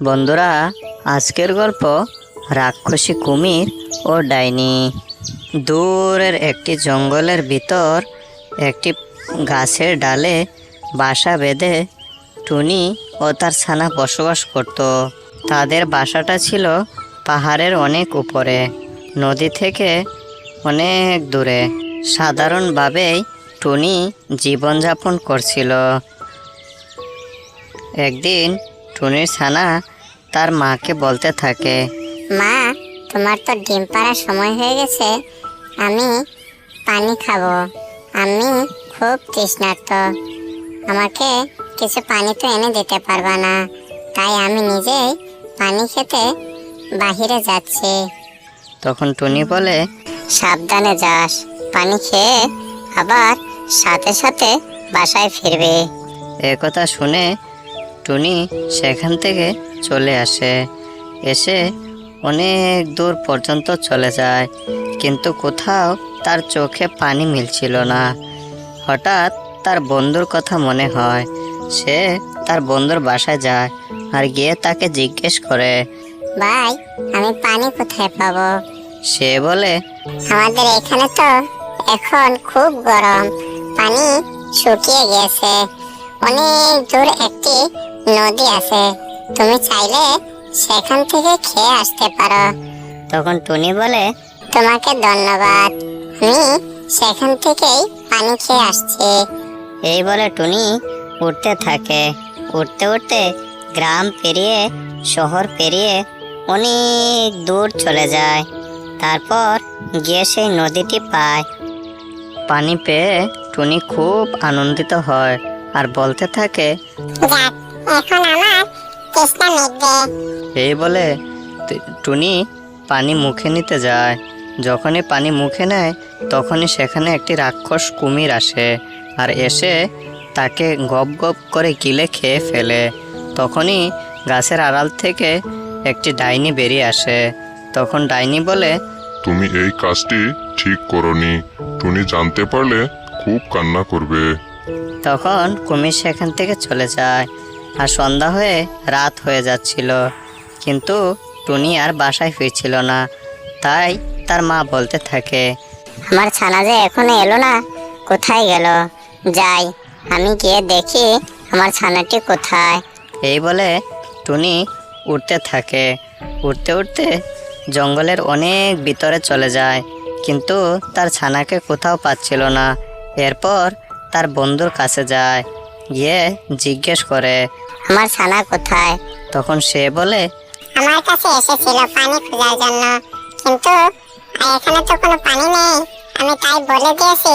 বন্ধুরা, আজকের গল্প রাক্ষসী কুমির ও ডাইনি। দূরের একটি জঙ্গলের ভিতর একটি গাছের ডালে বাসা বেঁধে টুনি ও তার ছানা বসবাস করত। তাদের বাসাটা ছিল পাহাড়ের অনেক উপরে, নদী থেকে অনেক দূরে। সাধারণভাবেই টুনি জীবনযাপন করছিল। একদিন টুনির ছানা তার মাকে বলতে থাকে। মা তোমার তো ডিম পাড়ার সময় হয়ে গেছে। আমি পানি খাব। আমি খুব তৃষ্ণার্ত। আমাকে কিছু পানি তো এনে দিতে পারবা না। তাই আমি নিজেই পানি খেতে বাহিরে যাচ্ছি। তখন টুনি বলে সাবধানে যাস। পানি খেয়ে আবার সাথে সাথে বাসায় ফিরবে। এ কথা শুনে টুনি সেখান থেকে চলে আসে। এসে অনেক দূর পর্যন্ত চলে যায় কিন্তু কোথাও তার চোখে পানি মিলছিল না। হঠাৎ তার বন্ধুর কথা মনে হয় সে তার বন্ধুর বাসায় যায় আর গিয়ে তাকে জিজ্ঞেস করে ভাই আমি পানি কোথায় পাবো? সে বলে আমাদের এখানে তো এখন খুব গরম পানি শুকিয়ে গেছে। অনেক দূর একটি নদী আছে। তুমি চাইলে সেখান থেকে খেয়ে আসতে পারো। তখন টুনি বলে তোমাকে ধন্যবাদ। আমি সেখান থেকেই পানি খেয়ে আসছি। এই বলে টুনি উঠতে থাকে। উঠতে উঠতে গ্রাম পেরিয়ে শহর পেরিয়ে অনেক দূর চলে যায়। তারপর গিয়ে সেই নদীটি পায়। পানি পেয়ে টুনি খুব আনন্দিত হয় আর বলতে থাকে এখন আমার এই বলে টুনি পানি মুখে নিতে যায়। যখনই পানি মুখে নেয় তখনই সেখানে একটি রাক্ষস কুমির আসে আর এসে তাকে গপ গপ করে গিলে খেয়ে ফেলে। তখনই গাছের আড়াল থেকে একটি ডাইনি বেরিয়ে আসে। তখন ডাইনি বলে তুমি এই কাজটি ঠিক করনি। টুনি জানতে পারলে খুব কান্না করবে। তখন কুমির সেখান থেকে চলে যায়। আর সন্ধ্যা হয়ে রাত হয়ে যাচ্ছিল। কিন্তু টুনি আর বাসায় ফিরছিল না। তাই তার মা বলতে থাকে আমার ছানা যে এখনও এলো না কোথায় গেল? যাই আমি গিয়ে দেখি আমার ছানাটি কোথায়। এই বলে টুনি উঠতে থাকে। উঠতে উঠতে জঙ্গলের অনেক ভিতরে চলে যায় কিন্তু তার ছানাকে কোথাও পাচ্ছিল না। এরপর তার বন্ধুর কাছে যায়। গিয়ে জিজ্ঞেস করে আমার ছানা কোথায়? তখন সে বলে আমার কাছে এসেছিল পানি খোঁজার জন্য কিন্তু এখানে তো কোনো পানি নেই। আমি তাই বলে দিয়েছি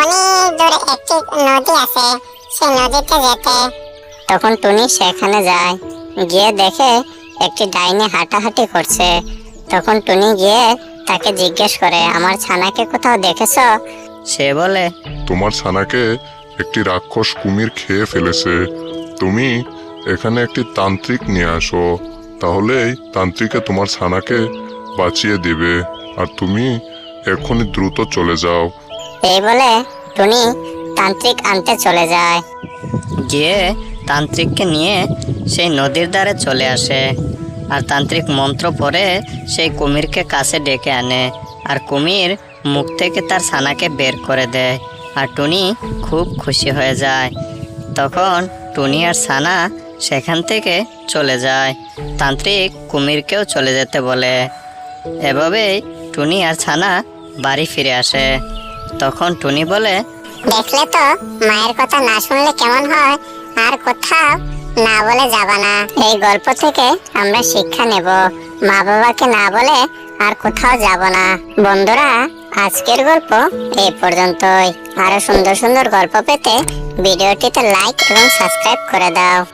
অনেক দূরে একটি নদী আছে সেই নদীতে যেতে। তখন টুনি সেখানে যায় গিয়ে দেখে একটি ডাইনি হাঁটাহাঁটি করছে। তখন টুনি গিয়ে তাকে জিজ্ঞেস করে আমার ছানাকে কোথাও দেখেছ? সে বলে তোমার ছানাকে একটি রাক্ষস কুমির খেয়ে ফেলেছে। তুমি এখানে একটি তান্ত্রিক নিয়ে আসো তাহলেই তান্ত্রিকে তোমার ছানাকে বাঁচিয়ে দিবে। আর তুমি এখনই দ্রুত চলে যাও। এই বলে টুনি তান্ত্রিক আনতে চলে যায়। গিয়ে তান্ত্রিককে নিয়ে সেই নদীর ধারে চলে আসে। আর তান্ত্রিক মন্ত্র পড়ে সেই কুমিরকে কাছে ডেকে আনে। আর কুমির মুখ থেকে তার ছানাকে বের করে দেয়। আর টুনি খুব খুশি হয়ে যায়। তখন টুনি আর ছানা সেখান থেকে চলে যায়। তান্ত্রিক কুমিরকেও চলে যেতে বলে। এভাবেই টুনি আর ছানা বাড়ি ফিরে আসে। তখন টুনি বলে, দেখলে তো, মায়ের কথা না শুনলে কেমন হয়? আর কোথাও না বলে যাবা না। এই গল্প থেকে আমরা শিক্ষা নেব। মা বাবাকে না বলে আর কোথাও যাব না। বন্ধুরা আজকের গল্প এই পর্যন্তই। আরও সুন্দর সুন্দর গল্প পেতে ভিডিওটিতে লাইক এবং সাবস্ক্রাইব করে দাও।